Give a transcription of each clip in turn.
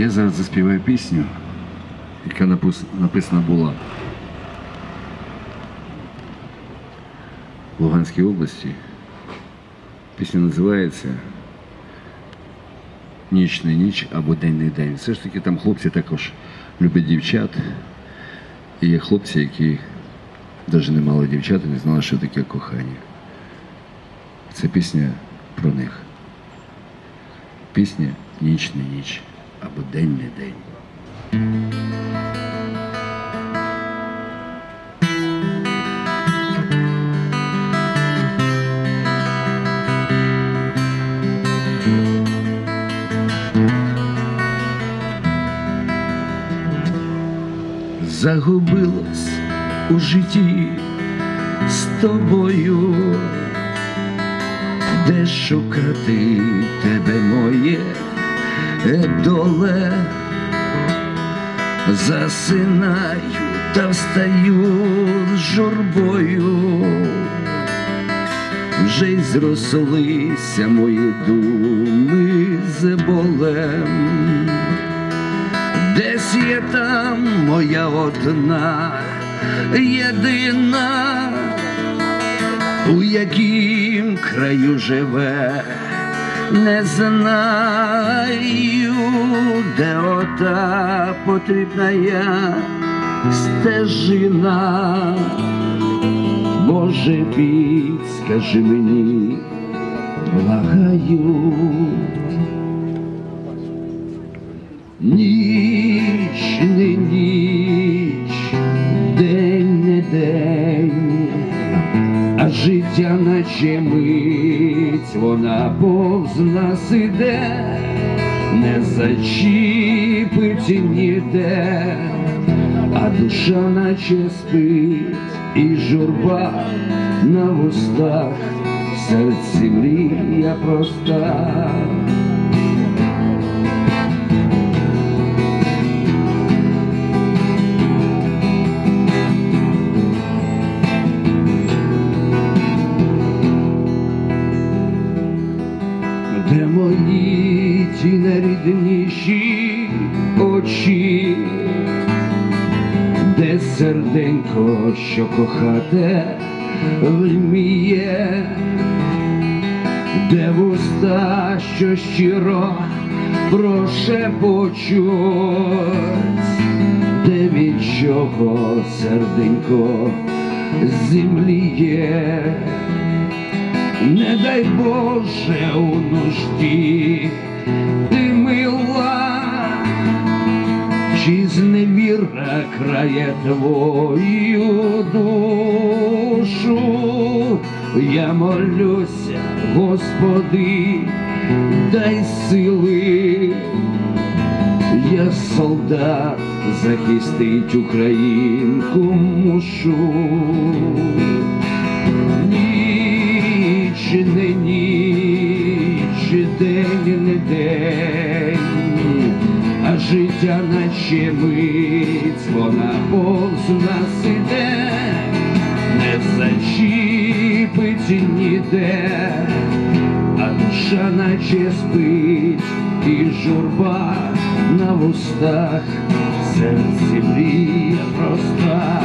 Я зараз заспіваю пісню, яка написана була в Луганській області. Пісня називається Ніч не ніч або день не день. Все ж таки там хлопці також люблять дівчат. І є хлопці, які навіть не мали дівчат і не знали, що таке кохання. Це пісня про них. Пісня Ніч не ніч або День не день. Загубилось у житті з тобою, де шукати тебе моє доле, засинаю та встаю з журбою, вже й зрослися мої думи з болем. Десь є там моя одна, єдина, у яким краю живе, не знаю, де ота потрібна я стежина. Боже, підскажи мені, благаю. Ніч не ніч, день не день, а життя наче мить, вона повз нас іде, не зачіпить ніде, а душа наче спить, і журба на вустах, серці мрія проста. Серденько, що кохате вміє, де вуста, що щиро прошепочуть, де від чого серденько земліє. Не дай Боже у нужді зневіра крає твою душу, я молюся, Господи, дай сили, я солдат захистить Українку мушу. Ніч не ніч, день не день, життя наче мить, вона повз нас іде, не зачіпить ніде, а душа наче спить, і журба на вустах, серце мрія проста.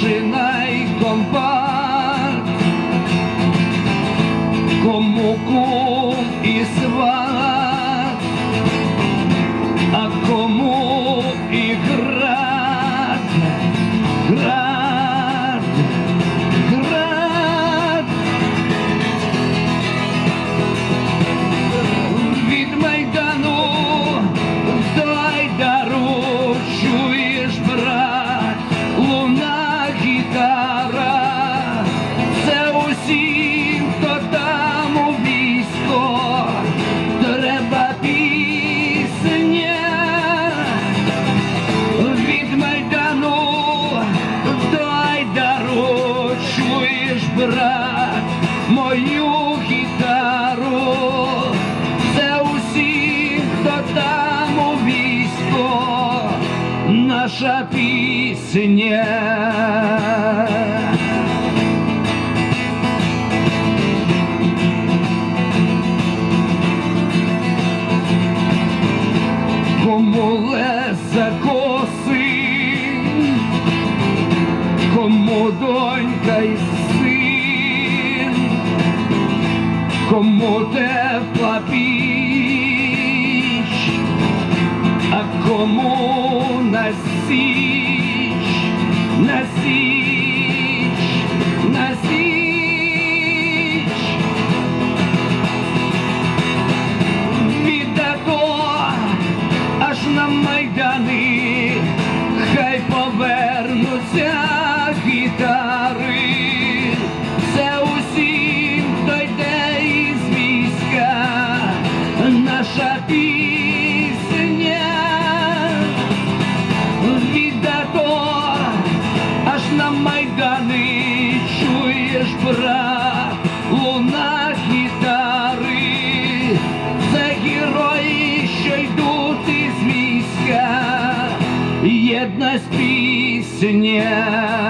машина і кому кум і сва. цене. Кому леса коси, кому донька і син, кому тепла піч, а кому насіння. теж пора луна гітари, це герої, що йдуть із війська, єдна пісня.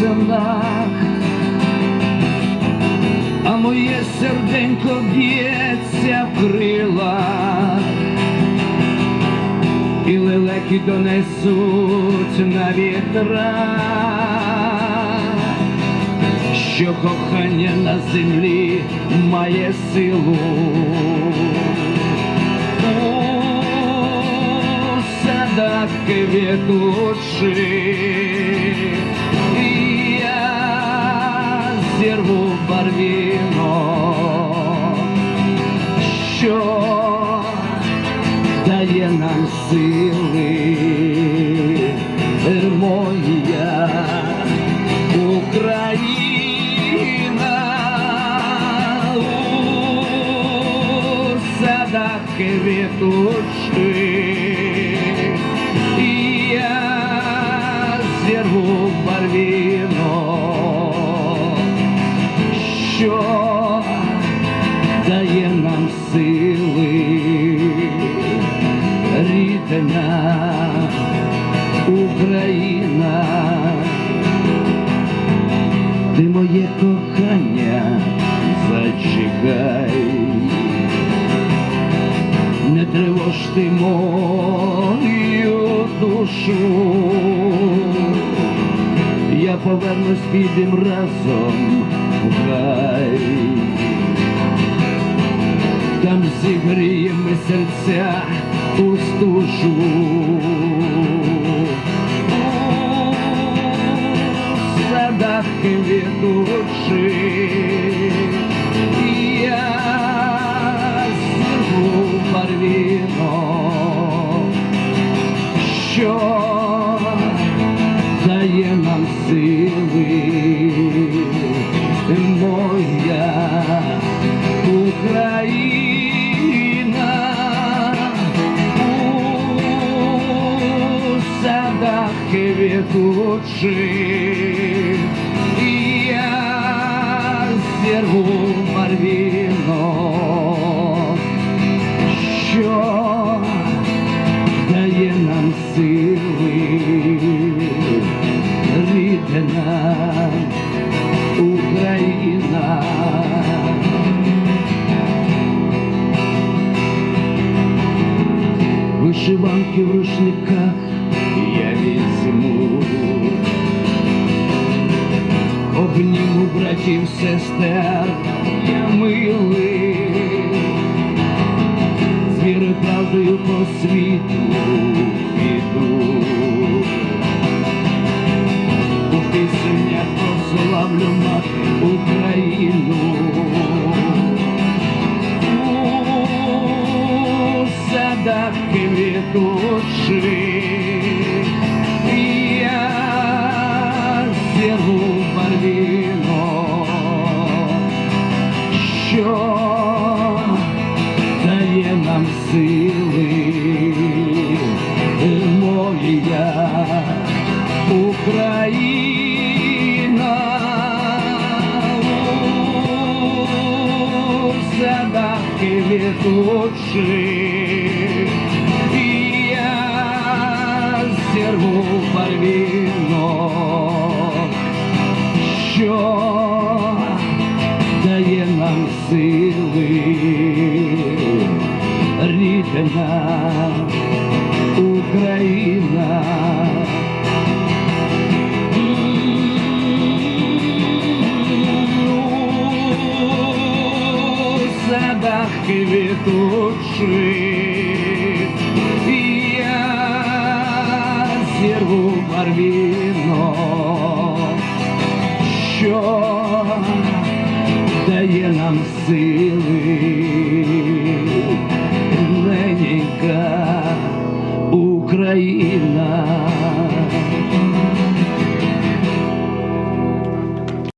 землях, а моє серденько б'ється в крилах, і лелеки донесуть на вітра, що кохання на землі має силу. Садах кветущих я зірву барвінок, що дає нам сили, моя Україна садах квітуч. Зірву барвіно, що дає нам сили, рідна Україна, ти моє кохання, зачекай, не тривож ти мою душу, повернусь підем разом в рай. Там зігріємо серця у стужу. У садах квітучи, зірву що дає нам сили, рідна Україна. Вишиванки в рушниках обніму братів, сестер, я милий, з вірою правдою по світу піду. У піснях прославлю мати Україну. У садах квітучи, зірву барвіно, що дає нам сили, моя Україна? У садах квітучи, я зірву барвіно, У садах квітучи, я зірву барвіно, що дає нам сили, ненька Україна.